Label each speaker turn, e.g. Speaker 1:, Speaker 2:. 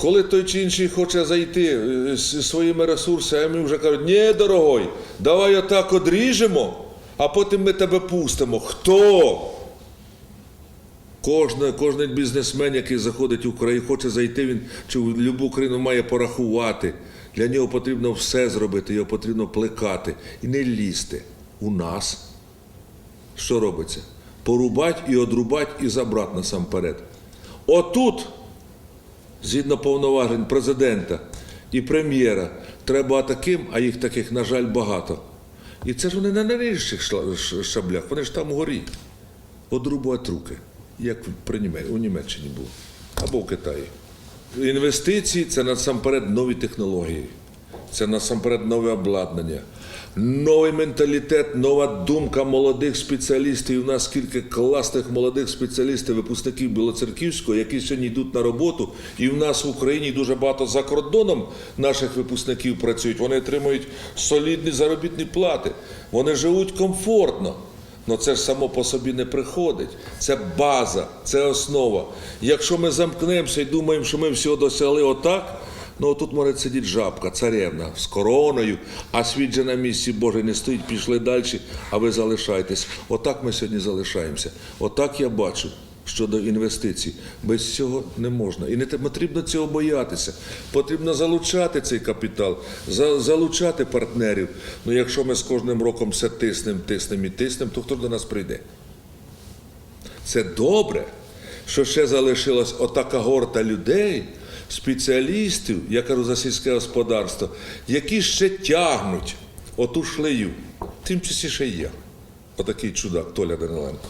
Speaker 1: Коли той чи інший хоче зайти е, з своїми ресурсами, вже кажуть, ні, дорогой, давай отак одріжемо, а потім ми тебе пустимо. Хто? Кожен, кожен бізнесмен, який заходить в Україну, хоче зайти, він чи в будь-яку країну має порахувати. Для нього потрібно все зробити, його потрібно плекати і не лізти. У нас що робиться? Порубать і одрубать і забрати насамперед. Отут, згідно повноважень президента і прем'єра, треба таким, а їх таких, на жаль, багато. І це ж вони на найнижчих шаблях, вони ж там угорі. Одрубують руки, як у Німеччині було, або в Китаї. Інвестиції це насамперед нові технології, це насамперед нове обладнання, новий менталітет, нова думка молодих спеціалістів. У нас скільки класних молодих спеціалістів, випускників Білоцерківського, які сьогодні йдуть на роботу, і в нас в Україні дуже багато за кордоном наших випускників працюють. Вони отримують солідні заробітні плати, вони живуть комфортно. Ну це ж само по собі не приходить. Це база, це основа. Якщо ми замкнемося і думаємо, що ми всього досягли отак, ну тут може сидіти жабка, царевна з короною, а світ же на місці Боже не стоїть, пішли далі, а ви залишаєтесь. Отак ми сьогодні залишаємося. Отак я бачу щодо інвестицій. Без цього не можна. І не потрібно цього боятися. Потрібно залучати цей капітал, за- залучати партнерів. Ну якщо ми з кожним роком все тиснемо, тиснемо і тиснемо, то хто до нас прийде? Це добре, що ще залишилась отака горта людей, спеціалістів, я кажу за сільське господарство, які ще тягнуть оту шлею. Тим часі ще є. Отакий чудак Толя Даниленко.